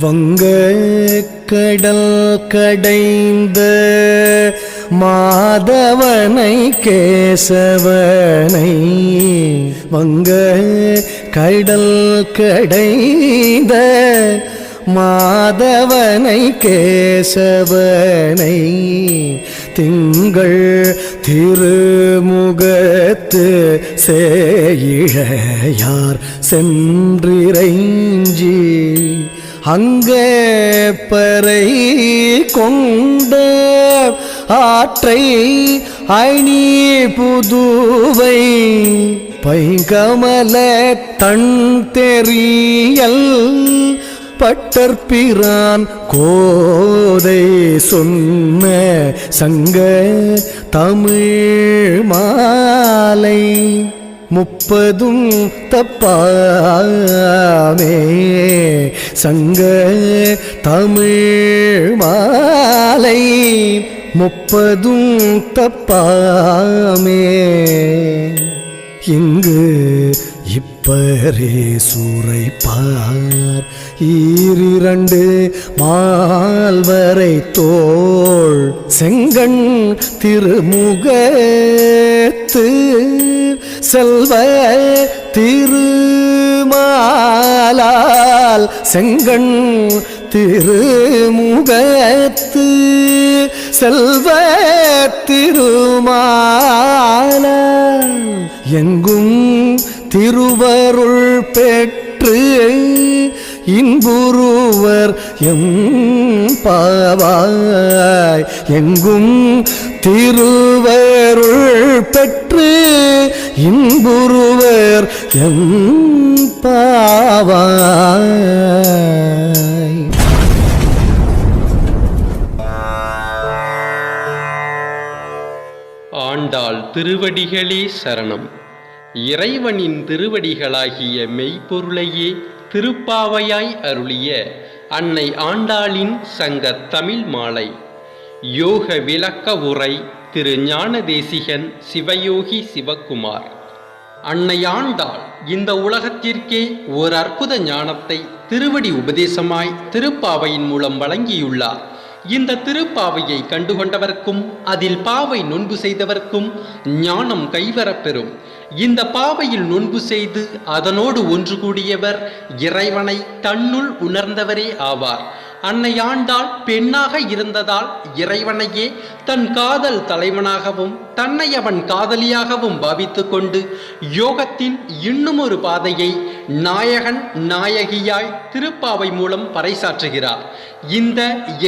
வங்க கடல் கடைந்த மாதவனை கேசவனை. வங்க கடல் கடைந்த மாதவனை கேசவனை. திங்கள் திருமுகத்து சேயிழையார் சென்றிரைஞ்சி அங்கே பறை கொண்ட ஆற்றை அணி புதுவை பைங்கமல தன் தெரியல் பட்டற்பிரான் கோதை சொன்ன சங்க தமிழ் மாலை. முப்பதும் தப்பாமே. சங்க தமிழ் மாலை முப்பதும் தப்பாமே. இங்கு இப்பரே சூறைப்பார் ஈரிரண்டு மால்வரை தோள் செங்கண் திருமுகத்து செல்வ திருமாலால் செங்கண் திருமுகத்து செல்வ திருமால எங்கும் திருவருள் பெற்று இன்புருவர் எம் பாவாய். எங்கும் திருவருள் பெற்று இன்புருவர் எம் பாவாய். ஆண்டாள் திருவடிகளே சரணம். இறைவனின் திருவடிகளாகிய மெய்ப்பொருளையே திருப்பாவையாய் அருளிய அன்னை ஆண்டாளின் சங்க தமிழ் மாலை. யோக விளக்க உரை திரு ஞானதேசிகன் சிவயோகி சிவக்குமார் அன்னை ஆண்டாள் இந்த உலகத்திற்கே ஓர் அற்புத ஞானத்தை திருவடி உபதேசமாய் திருப்பாவையின் மூலம் வழங்கியுள்ளார். இந்த திருப்பாவையை கண்டுகொண்டவர்க்கும் அதில் பாவை நொன்பு செய்தவர்க்கும் ஞானம் கைவரப்பெறும் இந்த பாவையில் நொன்பு செய்து அதனோடு ஒன்று கூடியவர் இறைவனை தன்னுள் உணர்ந்தவரே ஆவார். அன்னையாண்டாள் பெண்ணாக இருந்ததால் இறைவனையே தன் காதல் தலைவனாகவும் தன்னை அவன் காதலியாகவும் பாவித்து கொண்டு யோகத்தின் இன்னுமொரு பாதையை நாயகன் நாயகியாய் திருப்பாவை மூலம் பறைசாற்றுகிறார். இந்த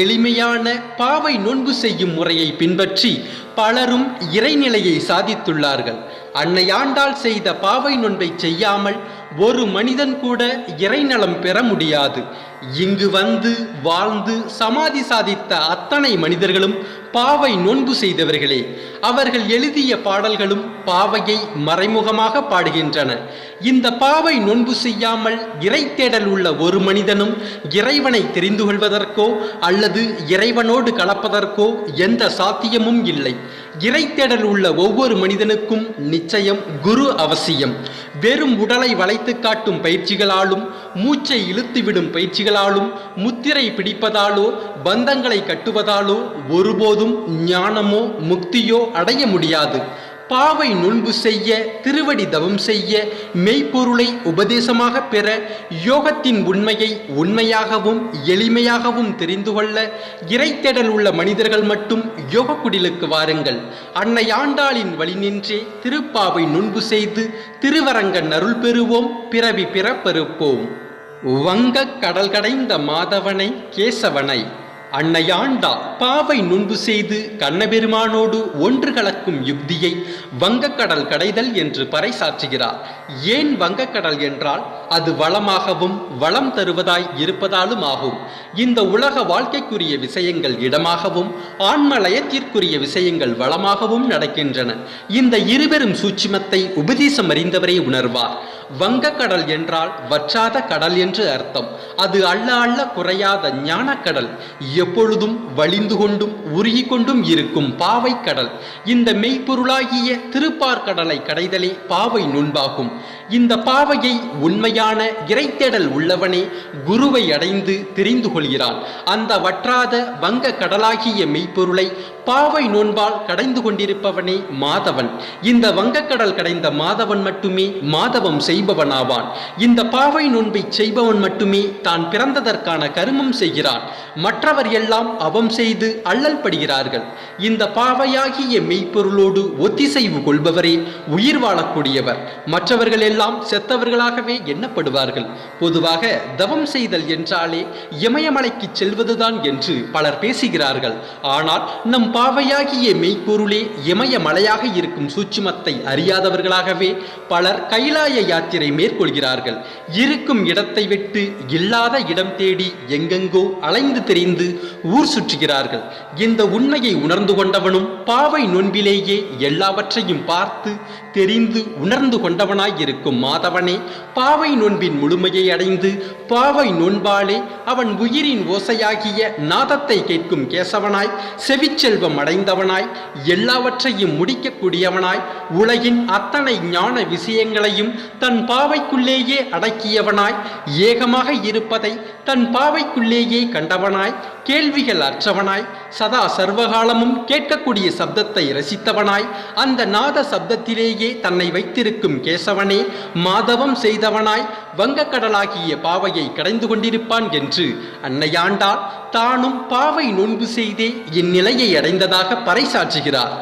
எளிமையான பாவை நோன்பு செய்யும் முறையை பின்பற்றி பலரும் இறைநிலையை சாதித்துள்ளார்கள். அன்னையாண்டால் செய்த பாவை நோன்பை செய்யாமல் ஒரு மனிதன் கூட இறைநலம் பெற முடியாது. இங்கு வந்து வாழ்ந்து சமாதி சாதித்த அத்தனை மனிதர்களும் பாவை நோன்பு செய்தவர்களே. அவர்கள் எழுதிய பாடல்களும் பாவையை மறைமுகமாக பாடுகின்றன. இந்த பாவை நோன்பு செய்யாமல் இறை தேடல் உள்ள ஒரு மனிதனும் இறைவனை தெரிந்து கொள்வதற்கோ அல்லது இறைவனோடு கலப்பதற்கோ எந்த சாத்தியமும் இல்லை. இறை தேடல் உள்ள ஒவ்வொரு மனிதனுக்கும் நிச்சயம் குரு அவசியம். வெறும் உடலை வளைத்து காட்டும் பயிற்சிகளாலும் மூச்சை இழுத்துவிடும் பயிற்சிகளாலும் முத்திரை பிடிப்பதாலோ பந்தங்களை கட்டுவதாலோ ஒருபோதும் ஞானமோ முக்தியோ அடைய முடியாது. பாவை நோன்பு செய்ய திருவடி தவம் செய்ய மெய்ப்பொருளை உபதேசமாக பெற யோகத்தின் உண்மையை உண்மையாகவும் எளிமையாகவும் தெரிந்து கொள்ள இறைத்தேடல் உள்ள மனிதர்கள் மட்டும் யோக குடிலுக்கு வாருங்கள். அன்னை ஆண்டாளின் வழி நின்றே திருப்பாவை நோன்பு செய்து திருவரங்கன் அருள் பெறுவோம் பிறவி பிறப்பெருப்போம் வங்கக் கடல் கடைந்த மாதவனை கேசவனை அன்னையாண்டா பாவை நுண்பு செய்து கண்ணபெருமானோடு ஒன்று கலக்கும் யுக்தியை வங்கக்கடல் கடைதல் என்று பறைசாற்றுகிறார். ஏன் வங்கக்கடல் என்றால் அது வளமாகவும் வளம் தருவதாய் இருப்பதாலும் ஆகும். இந்த உலக வாழ்க்கைக்குரிய விஷயங்கள் இடமாகவும் ஆன்மலயத்திற்குரிய விஷயங்கள் வளமாகவும் நடக்கின்றன. இந்த இருவரும் சூட்சிமத்தை உபதேசம் அறிந்தவரே உணர்வார். வங்கக்கடல் என்றால் வற்றாத கடல் என்று அர்த்தம். அது அள்ள அள்ள குறையாத ஞானக்கடல். எப்பொழுதும் வழிந்து கொண்டும் உருகி கொண்டும் இருக்கும் பாவை கடல். இந்த மெய்ப்பொருளாகிய திருப்பார்கடலை கடைதலே பாவை நுண்பாகும். இந்த பாவையை உண்மையான இறைத்தேடல் உள்ளவனே குருவை அடைந்து தெரிந்து கொள்கிறான். அந்த வற்றாத வங்க கடலாகிய மெய்ப்பொருளை பாவை நோன்பால் கடைந்து கொண்டிருப்பவனே மாதவன். இந்த வங்கக்கடல் கடைந்த மாதவன் மட்டுமே மாதவம் செய்பவனாவான். இந்த பாவை நோன்பை செய்பவன் மட்டுமே தான் பிறந்ததற்கான கருமம் செய்கிறான். மற்றவர் எல்லாம் அவம் செய்து அல்லல் படுகிறார்கள். இந்த பாவையாகிய மெய்ப்பொருளோடு ஒத்திசைவு கொள்பவரே உயிர் வாழக்கூடியவர். மற்றவர்கள் எல்லாம் செத்தவர்களாகவே எண்ணப்படுவார்கள். பொதுவாக தவம் செய்தல் என்றாலே இமயமலைக்கு செல்வதுதான் என்று பலர் பேசுகிறார்கள். ஆனால் நம் பாவையாகிய மெய்ப்பொருளே இமயமலையாக இருக்கும் சூட்சுமத்தை அறியாதவர்களாகவே பலர் கைலாய யாத்திரை மேற்கொள்கிறார்கள். இருக்கும் இடத்தை விட்டு இல்லாத இடம் தேடி எங்கெங்கோ அலைந்து தெரிந்து ஊர் சுற்றுகிறார்கள். இந்த உண்மையை உணர்ந்து கொண்டவனும் பாவை நோன்பிலேயே எல்லாவற்றையும் பார்த்து தெரிந்து உணர்ந்து கொண்டவனாய் இருக்கும் மாதவனே பாவை நோன்பின் முழுமையை அடைந்து பாவை நோன்பாலே அவன் உயிரின் ஓசையாகிய நாதத்தை கேட்கும் கேசவனாய் செவிச்செல்வம் அடைந்தவனாய் எல்லாவற்றையும் முடிக்கக்கூடியவனாய் உலகின் அத்தனை ஞான விஷயங்களையும் தன் பாவைக்குள்ளேயே அடக்கியவனாய் ஏகமாக இருப்பதை தன் பாவைக்குள்ளேயே கண்டவனாய் கேள்விகள் அற்றவனாய் சதா சர்வகாலமும் கேட்கக்கூடிய சப்தத்தை ரசித்தவனாய் அந்த நாத சப்தத்திலேயே தன்னை வைத்திருக்கும் கேசவனே மாதவம் செய்தவனாய் வங்கக்கடலாகிய பாவையை கடைந்து கொண்டிருப்பான் என்று அன்னையாண்டாள் தானும் பாவை நோன்பு செய்தே இந்நிலையை அடைந்ததாக பறைசாற்றுகிறார்.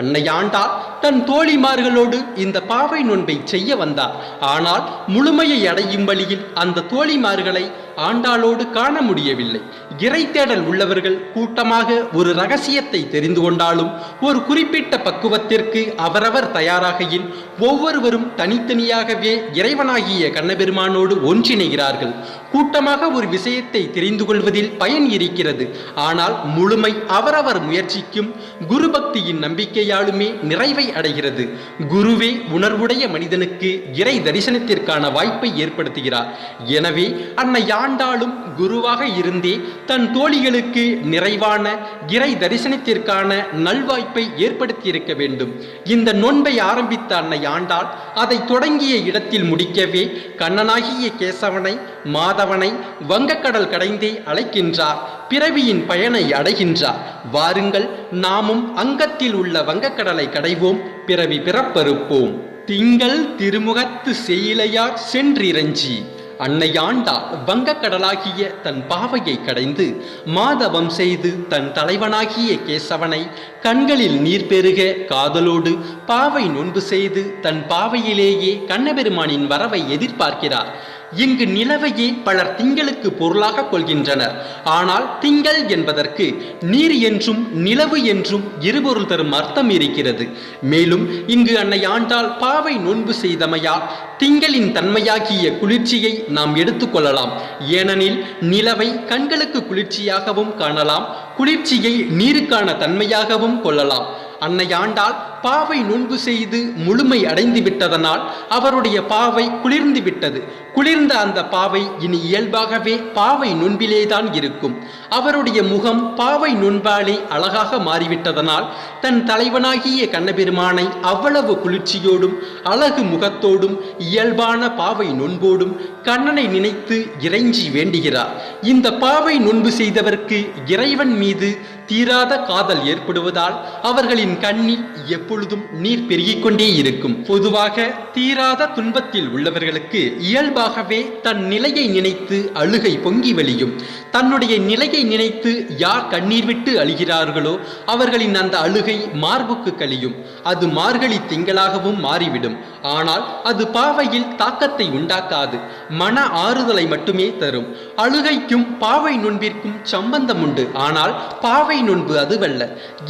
அன்னையாண்டாள் தன் தோழிமார்களோடு இந்த பாவை நோன்பை செய்ய வந்தார். ஆனால் முழுமையை அடையும் வழியில் அந்த தோழிமார்களை ஆண்டாளோடு காண முடியவில்லை. இறை தேடல் உள்ளவர்கள் கூட்டமாக ஒரு ரகசியத்தை தெரிந்து கொண்டாலும் ஒரு குறிப்பிட்ட பக்குவத்திற்கு அவரவர் தயாராகையில் ஒவ்வொருவரும் தனித்தனியாகவே இறைவனாகிய கண்ணபெருமானோடு ஒன்றிணைகிறார்கள். கூட்டமாக ஒரு விஷயத்தை தெரிந்து கொள்வதில் பயன் இருக்கிறது. ஆனால் முழுமை அவரவர் முயற்சிக்கும் குரு பக்தியின் நம்பிக்கையாலுமே நிறைவை அடைகிறது. குருவே உணர்வுடைய மனிதனுக்கு இறை தரிசனத்திற்கான வாய்ப்பை ஏற்படுத்துகிறார். எனவே அன்னை ஆண்டாளும் குருவாக இருந்தே தன் தோழிகளுக்கு நிறைவான இறை தரிசனத்திற்கான நல்வாய்ப்பை ஏற்படுத்தியிருக்க வேண்டும். இந்த நோன்பை ஆரம்பித்த அன்னை ஆண்டாள் அதை தொடங்கிய இடத்தில் முடிக்கவே கண்ணனாகிய கேசவனை மாதவனை வங்கக்கடல் கடைந்தே அழைக்கின்றார். பிறவியின் பயனை அடைகின்றார். வாருங்கள் நாமும் அங்கத்தில் உள்ள வங்கக்கடலை கடைவோம் பிறவி பிறப்பறுப்போம். திங்கள் திருமுகத்து செயலையார் சென்றிரஞ்சி. அன்னையாண்டா வங்கக்கடலாகிய தன் பாவையை கடைந்து மாதவம் செய்து தன் தலைவனாகிய கேசவனை கண்களில் நீர் பெருக காதலோடு பாவை நோன்பு செய்து தன் பாவையிலேயே கண்ணபெருமானின் வரவை எதிர்பார்க்கிறார். இங்கு நிலவையே பலர் திங்களுக்கு பொருளாக கொள்கின்றனர். ஆனால் திங்கள் என்பதற்கு நீர் என்றும் நிலவு என்றும் இருபொருள் தரும் அர்த்தம் இருக்கிறது. மேலும் இங்கு அன்னை ஆண்டால் பாவை நோன்பு செய்தமையால் திங்களின் தன்மையாகிய குளிர்ச்சியை நாம் எடுத்துக்கொள்ளலாம் ஏனெனில் நிலவை கண்களுக்கு குளிர்ச்சியாகவும் காணலாம் குளிர்ச்சியை நீருக்கான தன்மையாகவும் கொள்ளலாம். அன்னை பாவை நோன்பு செய்து முழுமை அடைந்து விட்டதனால் அவருடைய பாவை குளிர்ந்து விட்டது. குளிர்ந்த அந்த பாவை இனி இயல்பாகவே பாவை நோன்பிலேதான் இருக்கும். அவருடைய முகம் பாவை நோன்பாலே அழகாக மாறிவிட்டதனால் தன் தலைவனாகிய கண்ணபெருமானை அவ்வளவு குளிர்ச்சியோடும் அழகு முகத்தோடும் இயல்பான பாவை நோன்போடும் கண்ணனை நினைத்து இறைஞ்சி வேண்டுகிறார். இந்த பாவை நோன்பு செய்தவர்க்கு இறைவன் மீது தீராத காதல் ஏற்படுவதால் அவர்களின் கண்ணில் எப்பொழுதும் நீர் பெருகிக் கொண்டே இருக்கும். பொதுவாக தீராத துன்பத்தில் உள்ளவர்களுக்கு இயல்பாகவே தன் நிலையை நினைத்து அழுகை பொங்கி வழியும். தன்னுடைய நிலையை நினைத்து யார் கண்ணீர் விட்டு அழுகிறார்களோ அவர்களின் அந்த அழுகை மார்புக்கு கழியும். அது மார்கழி திங்களாகவும் மாறிவிடும். ஆனால் அது பாவையில் தாக்கத்தை உண்டாக்காது. மன ஆறுதலை மட்டுமே தரும். அழுகைக்கும் பாவை நுண்பிற்கும் சம்பந்தம் உண்டு. ஆனால் பாவை நுண்பு அதுவல்ல.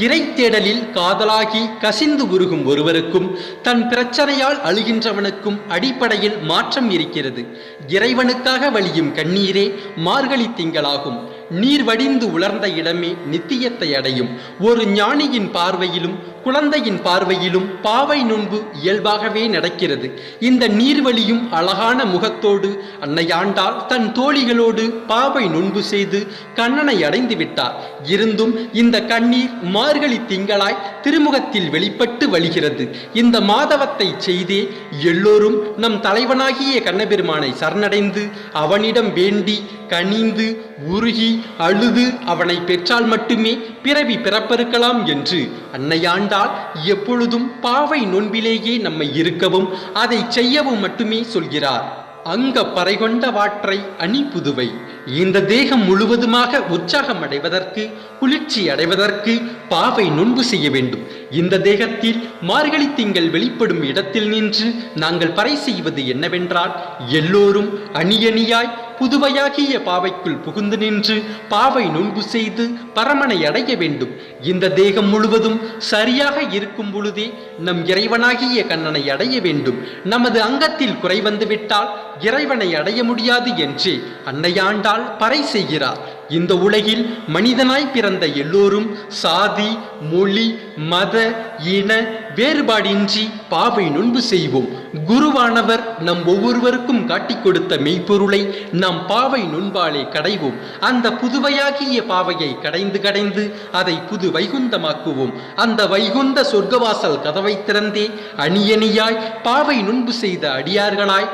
இறை தேடலில் காதலாகி கசிந்து உருகும் ஒருவருக்கும் தன் பிரச்சனையால் அழுகின்றவனுக்கும் அடிப்படையில் மாற்றம் இருக்கிறது. இறைவனுக்காக வழியும் கண்ணீரே மார்கழி திங்களாகும். நீர் வடிந்து உலர்ந்த இடமே நித்தியத்தை அடையும். ஒரு ஞானியின் பார்வையிலும் குழந்தையின் பார்வையிலும் பாவை நுண்பு இயல்பாகவே நடக்கிறது. இந்த நீர்வழியும் அழகான முகத்தோடு அன்னையாண்டாள் தன் தோழிகளோடு பாவை நுண்பு செய்து கண்ணனை அடைந்து விட்டார். இருந்தும் இந்த கண்ணீர் மார்கழி திங்களாய் திருமுகத்தில் வெளிப்பட்டு வழிகிறது. இந்த மாதவத்தை செய்தே எல்லோரும் நம் தலைவனாகிய கண்ணபெருமானை சரணடைந்து அவனிடம் வேண்டி கனிந்து உருகி அழுது அவனை பெற்றால் மட்டுமே பிறவி பிறப்பறுக்கலாம் என்று கண்டால் எப்பொழுதும் பாவை நோன்பிலேயே நம்மை இருக்கவும் அதை செய்யவும் மட்டுமே சொல்கிறார். அங்க பறைகொண்ட வாற்றை அணி புதுவை. இந்த தேகம் முழுவதுமாக உற்சாகம் அடைவதற்கு குளிர்ச்சி அடைவதற்கு பாவை நொன்பு செய்ய வேண்டும். இந்த தேகத்தில் மார்கழி திங்கள் வெளிப்படும் இடத்தில் நின்று நாங்கள் பறை செய்வது என்னவென்றால் எல்லோரும் அணியணியாய் புதுவையாகிய பாவைக்குள் புகுந்து நின்று பாவை நுண்பு செய்து பரமனை அடைய வேண்டும். இந்த தேகம் முழுவதும் சரியாக இருக்கும் பொழுதே நம் இறைவனாகிய கண்ணனை அடைய வேண்டும். நமது அங்கத்தில் குறை வந்துவிட்டால் இறைவனை அடைய முடியாது என்று அன்னையாண்டால் பறை செய்கிறார். இந்த உலகில் மனிதனாய் பிறந்த எல்லோரும் சாதி மொழி மத இன வேறுபாடின்றி பாவை நுண்பு செய்வோம். குருவானவர் நம் ஒவ்வொருவருக்கும் காட்டிக் கொடுத்த மெய்ப்பொருளை நாம் பாவை நுண்பாலே கடைவோம். அந்த புதுவையாகிய பாவையை கடைந்து கடைந்து அதை புது வைகுந்தமாக்குவோம். அந்த வைகுந்த சொர்க்கவாசல் கதவை திறந்தே அணியணியாய் பாவை நுண்பு செய்த அடியார்களாய்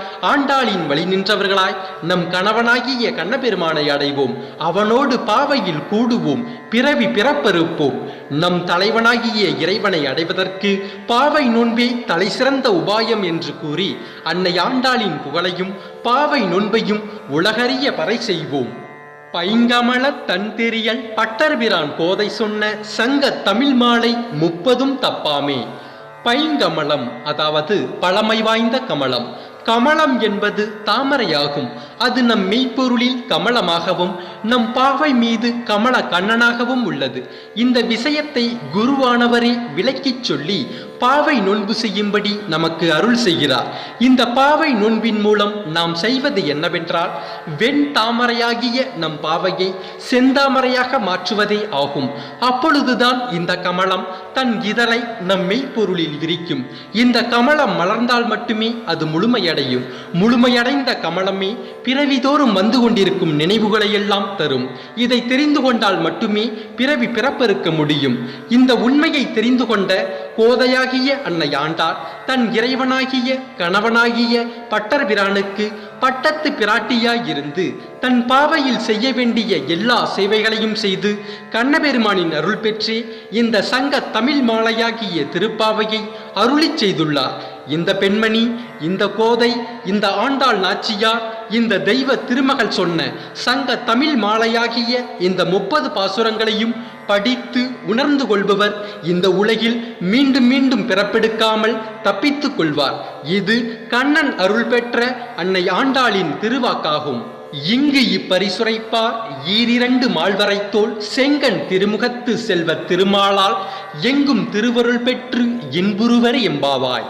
ஆண்டாளின் வழி நின்றவர்களாய் நம் கணவனாகிய கண்ணபெருமானை அடைவோம். அவனோடு பாவையில் கூடுவோம். பிறவி பிறப்பறுப்போம். நம் தலைவனாகிய இறைவனை அடைவதற்கு பாவை நோன்பே தலை சிறந்த உபாயம் என்று கூறி அன்னை ஆண்டாளின் புகழையும் பாவை நோன்பையும் உலகறிய பறை செய்வோம். பைங்கமல தன்தெறியல் பட்டர்பிரான் கோதை சொன்ன சங்க தமிழ் மாலை முப்பதும் தப்பாமே. பைங்கமலம் அதாவது பழமை வாய்ந்த கமலம். கமலம் என்பது தாமரையாகும். அது நம் மெய்ப்பொருளில் கமலமாகவும் நம் பாவை மீது கமல கண்ணனாகவும் உள்ளது. இந்த விஷயத்தை குருவானவரே விளக்கிச் சொல்லி பாவை நோன்பு செய்யும்படி நமக்கு அருள் செய்கிறார். இந்த பாவை நோன்பின் மூலம் நாம் செய்வது என்னவென்றால் வெண் தாமரையாகிய நம் பாவையை செந்தாமரையாக மாற்றுவதே ஆகும். அப்பொழுதுதான் இந்த கமலம் தன் இதழை நம் மெய்ப்பொருளில் விரிக்கும். இந்த கமலம் மலர்ந்தால் மட்டுமே அது முழுமையடையும். முழுமையடைந்த கமலமே பிறவிதோறும் வந்து கொண்டிருக்கும் நினைவுகளை எல்லாம் தரும். இதை தெரிந்து கொண்டால் மட்டுமே பிறவி பிறப்பறுக்க முடியும். இந்த உண்மையை தெரிந்து கொண்ட கோதையாக தாயாகிய அன்னையாண்டார். தன் இறைவனாகிய கணவனாகிய பட்டர் பிரானுக்கு பட்டத்து பிராட்டியாயிருந்து தன் பாவையில் செய்ய வேண்டிய எல்லா சேவைகளையும் செய்து கண்ணபெருமானின் அருள் பெற்று இந்த சங்க தமிழ் மாலையாகிய திருப்பாவையை அருளி செய்துள்ளார். இந்த பெண்மணி இந்த கோதை இந்த ஆண்டாள் நாச்சியார் இந்த தெய்வ திருமகள் சொன்ன சங்க தமிழ் மாலையாகிய இந்த முப்பது பாசுரங்களையும் படித்து உணர்ந்து கொள்பவர் இந்த உலகில் மீண்டும் மீண்டும் பிறப்பெடுக்காமல் தப்பித்துக் கொள்வார். இது கண்ணன் அருள் பெற்ற அன்னை ஆண்டாளின் திருவாக்காகும். இங்கு இப்பரிசுரைப்பார் ஈரிரண்டு மால்வரைத்தோள் செங்கன் திருமுகத்து செல்வ திருமாலால் எங்கும் திருவருள் பெற்று இன்புருவர் எம்பாவாய்.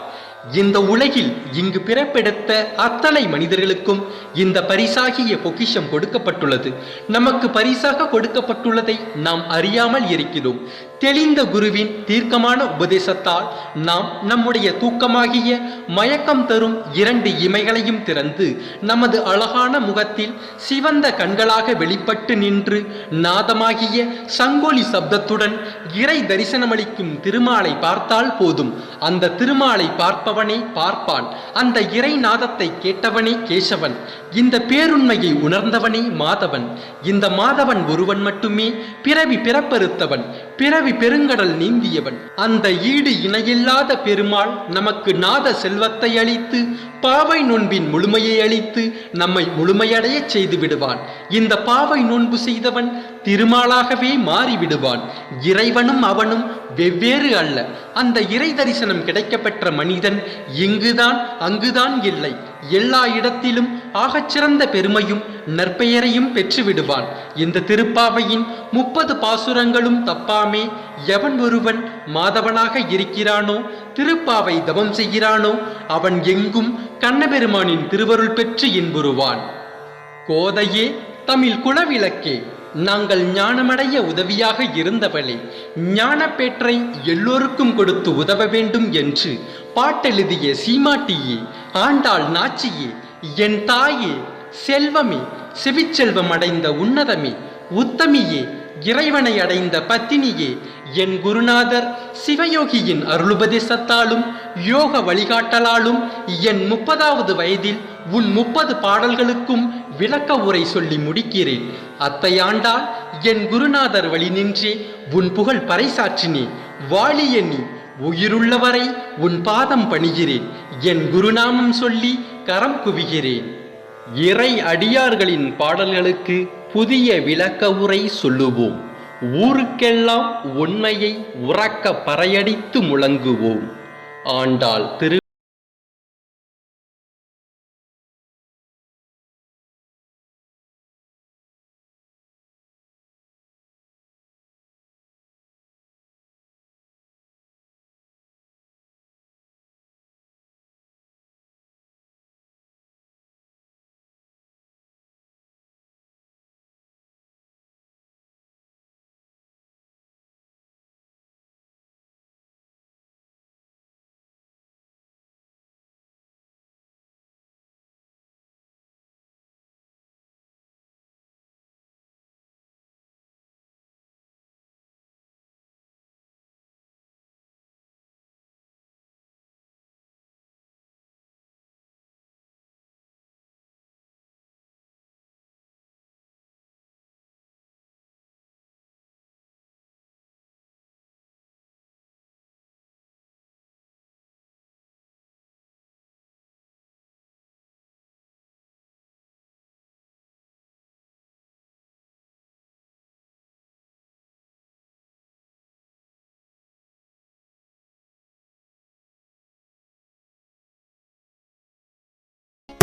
இந்த உலகில் இங்கு பிறப்பெடுத்த அத்தனை மனிதர்களுக்கும் இந்த பரிசாகிய பொக்கிஷம் கொடுக்கப்பட்டுள்ளது. நமக்கு பரிசாக கொடுக்கப்பட்டுள்ளதை நாம் அறியாமல் இருக்கிறோம். தெளிந்த குருவின் தீர்க்கமான உபதேசத்தால் நாம் நம்முடைய தூக்கமாகிய மயக்கம் தரும் இரண்டு இமைகளையும் திறந்து நமது அழகான முகத்தில் சிவந்த கண்களாக வெளிப்பட்டு நின்று நாதமாகிய சங்கோலி சப்தத்துடன் இறை தரிசனமளிக்கும் திருமாலை பார்த்தால் போதும். அந்த திருமாலை பார்ப்பவனே பார்ப்பான். அந்த இறை நாதத்தை கேட்டவனே கேசவன். இந்த பேருண்மையை உணர்ந்தவனே மாதவன். இந்த மாதவன் ஒருவன் மட்டுமே பிறவி பிறப்பறுத்தவன். பிறவி பெருங்கடல் நீந்தியவன். அந்த ஈடு இணையில்லாத பெருமாள் நமக்கு நாத செல்வத்தை அளித்து பாவை நோன்பின் முழுமையை அளித்து நம்மை முழுமையடையச் செய்து விடுவான். இந்த பாவை நோன்பு செய்தவன் திருமாலாகவே மாறிவிடுவான். இறைவனும் அவனும் வெவ்வேறு அல்ல. அந்த இறை தரிசனம் கிடைக்கப்பெற்ற மனிதன் இங்குதான் அங்குதான் இல்லை. எல்லா இடத்திலும் ஆகச்சிறந்த பெருமையும் நற்பெயரையும் பெற்று விடுவான் இந்த திருப்பாவையின் முப்பது பாசுரங்களும் தப்பாமே. எவன் ஒருவன் மாதவனாக இருக்கிறானோ திருப்பாவை தவம் செய்கிறானோ அவன் எங்கும் கண்ணபெருமானின் திருவருள் பெற்று இன்புறுவான். கோதையே தமிழ் குலவிளக்கே. நாங்கள் ஞானமடைய உதவியாக இருந்தவளே ஞானப்பேற்றை எல்லோருக்கும் கொடுத்து உதவ வேண்டும் என்று பாட்டெழுதிய சீமாட்டியே ஆண்டாள் நாச்சியே என் தாயே செல்வமே செவிச்செல்வம் அடைந்த உன்னதமே உத்தமியே இறைவனை அடைந்த பத்தினியே என் குருநாதர் சிவயோகியின் அருளுபதேசத்தாலும் யோக வழிகாட்டலாலும் என் முப்பதாவது வயதில் உன் முப்பது பாடல்களுக்கும் விளக்க உரை சொல்லி முடிக்கிறேன். அத்தையாண்டால் என் குருநாதர் வழி நின்றே உன் புகழ் பறைசாற்றினே வாழிய நீ உயிருள்ளவரை உன் பாதம் பணிகிறேன். என் குருநாமம் சொல்லி கரம் குவிகிறேன். இறை அடியார்களின் பாடல்களுக்கு புதிய விளக்க உரை சொல்லுவோம். ஊருக்கெல்லாம் உண்மையை உறக்க பறையடித்து முழங்குவோம். ஆண்டாள் திரு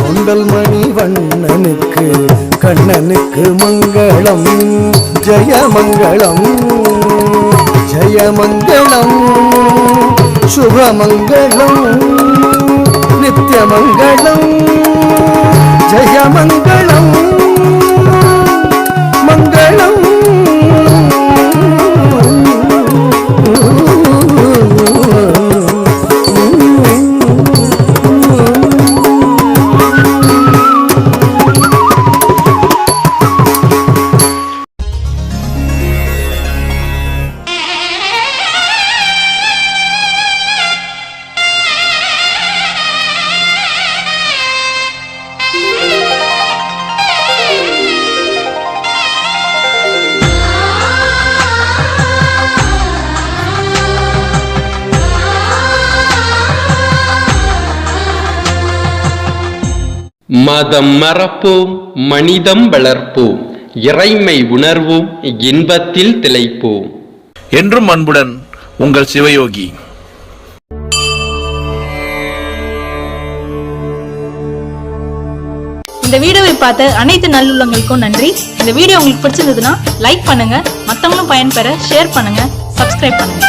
கொண்டல் மணி வண்ணனுக்கு கண்ணனுக்கு மங்களம் ஜெயமங்களம் ஜெயமங்களம் சுபமங்களம் நித்தியமங்களம் ஜெயமங்களம் மங்களம். மதம் மறப்போம் மனிதம் வளர்ப்போம். இறைமை உணர்வோம் இன்பத்தில் திளைப்போம். என்றும் அன்புடன் உங்கள் சிவயோகி. இந்த வீடியோவை பார்த்த அனைத்து நல்லுள்ளங்களுக்கும் நன்றி. இந்த வீடியோ உங்களுக்கு பிடிச்சிருந்ததுன்னா லைக் பண்ணுங்க மத்தவங்களும் பயன்பெற ஷேர் பண்ணுங்க சப்ஸ்கிரைப் பண்ணுங்க.